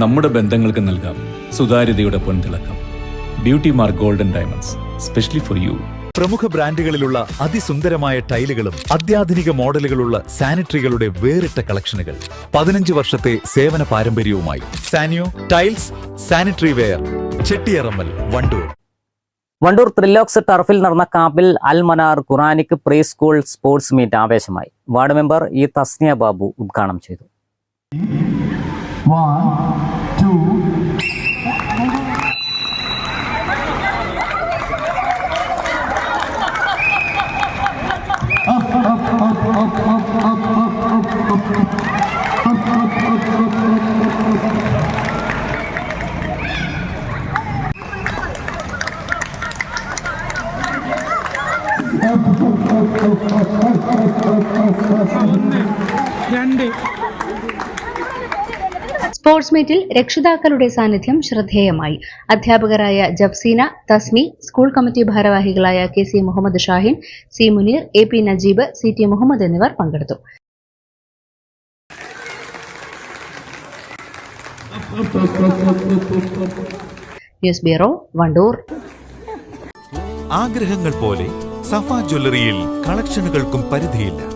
നമ്മുടെ ബന്ധങ്ങൾക്ക് നൽകാം സുതാര്യതയുടെ പൊൻതിളക്കം. Beauty Mark golden diamonds specially for you പ്രമുഖ ബ്രാൻഡുകളിലുള്ള അതിസുന്ദരമായ ടൈലുകളും അത്യാധുനിക മോഡലുകളുള്ള സാനിറ്ററികളുടെ വേറിട്ട കളക്ഷനുകൾ. പതിനഞ്ച് വർഷത്തെ സേവന പാരമ്പര്യവുമായി Sanio tiles sanitary ware Chettiyarammal Wandoor. Wandoor Thrillox ടർഫിൽ നടന്ന Kappil Al Manar Quranic pre school sports meet ആവേശമായി. Ward member E Thasniya Babu ഉദ്ഘാടനം ചെയ്തു. വൺ ടു രണ്ട്. സ്പോർട്സ് മീറ്റിൽ രക്ഷിതാക്കളുടെ സാന്നിധ്യം ശ്രദ്ധേയമായി. അധ്യാപകരായ ജബ്സീന തസ്മി സ്കൂൾ കമ്മിറ്റി ഭാരവാഹികളായ K C Muhammad Shahin C Muneer A P Najeeb C T Muhammad എന്നിവർ പങ്കെടുത്തു. News bureau Wandoor. ആഗ്രഹങ്ങൾ പോലെ സഫ ജ്വല്ലറിയിൽ കളക്ഷനുകൾക്കും പരിധിയില്ല.